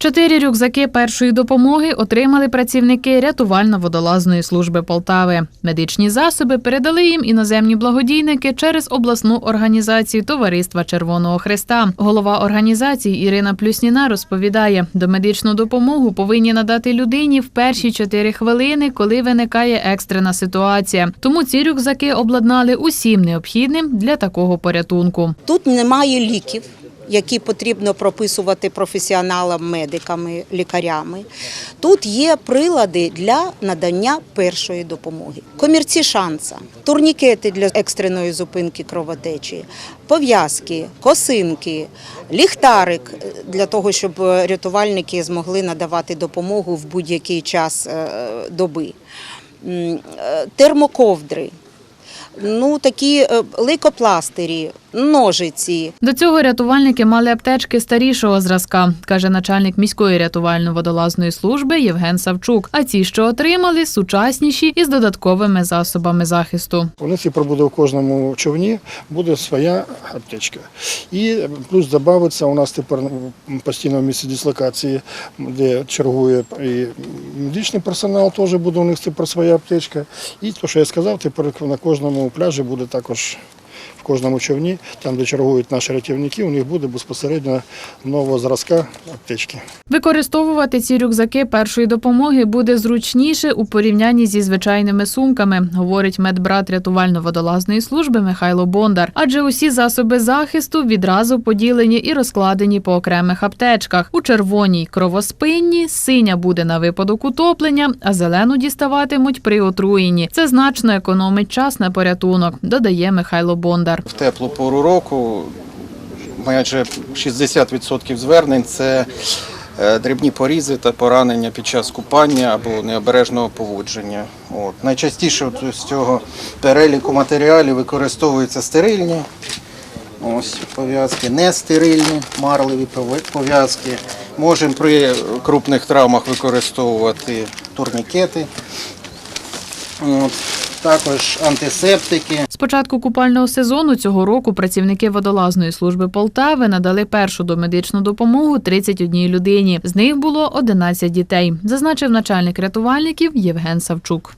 Чотири рюкзаки першої допомоги отримали працівники рятувально-водолазної служби Полтави. Медичні засоби передали їм іноземні благодійники через обласну організацію Товариства Червоного Христа. Голова організації Ірина Плюсніна розповідає, домедичну допомогу повинні надати людині в перші чотири хвилини, коли виникає екстрена ситуація. Тому ці рюкзаки обладнали усім необхідним для такого порятунку. Тут немає ліків, які потрібно прописувати професіоналам, медиками, лікарями. Тут є прилади для надання першої допомоги. Комірці шанса, турнікети для екстреної зупинки кровотечі, пов'язки, косинки, ліхтарик для того, щоб рятувальники змогли надавати допомогу в будь-який час е, доби, е, термоковдри. Ну, такі е, лейкопластирі, ножиці, До цього рятувальники мали аптечки старішого зразка, каже начальник міської рятувально-водолазної служби Євген Савчук. А ці, що отримали, сучасніші із додатковими засобами захисту. У нас і пробуде в кожному човні буде своя аптечка. І плюс додається у нас тепер постійно в місці дислокації, де чергує і медичний персонал, теж буде у них тепер своя аптечка. І те, що я сказав, тепер на кожному пляжі буде також. В кожному човні, там, де чергують наші рятівники, у них буде безпосередньо нового зразка аптечки. Використовувати ці рюкзаки першої допомоги буде зручніше у порівнянні зі звичайними сумками, говорить медбрат рятувально-водолазної служби Михайло Бондар. Адже усі засоби захисту відразу поділені і розкладені по окремих аптечках. У червоній кровоспинні, синя буде на випадок утоплення, а зелену діставатимуть при отруєнні. Це значно економить час на порятунок, додає Михайло Бондар. В теплу пору року майже 60% звернень це е, дрібні порізи та поранення під час купання або необережного поводження. От. Найчастіше з цього переліку матеріалів використовуються стерильні ось, пов'язки, нестерильні марлеві пов'я- пов'язки. Можемо при крупних травмах використовувати турнікети. От. Також антисептики. З початку купального сезону цього року працівники водолазної служби Полтави надали першу домедичну допомогу 31 людині. З них було 11 дітей, зазначив начальник рятувальників Євген Савчук.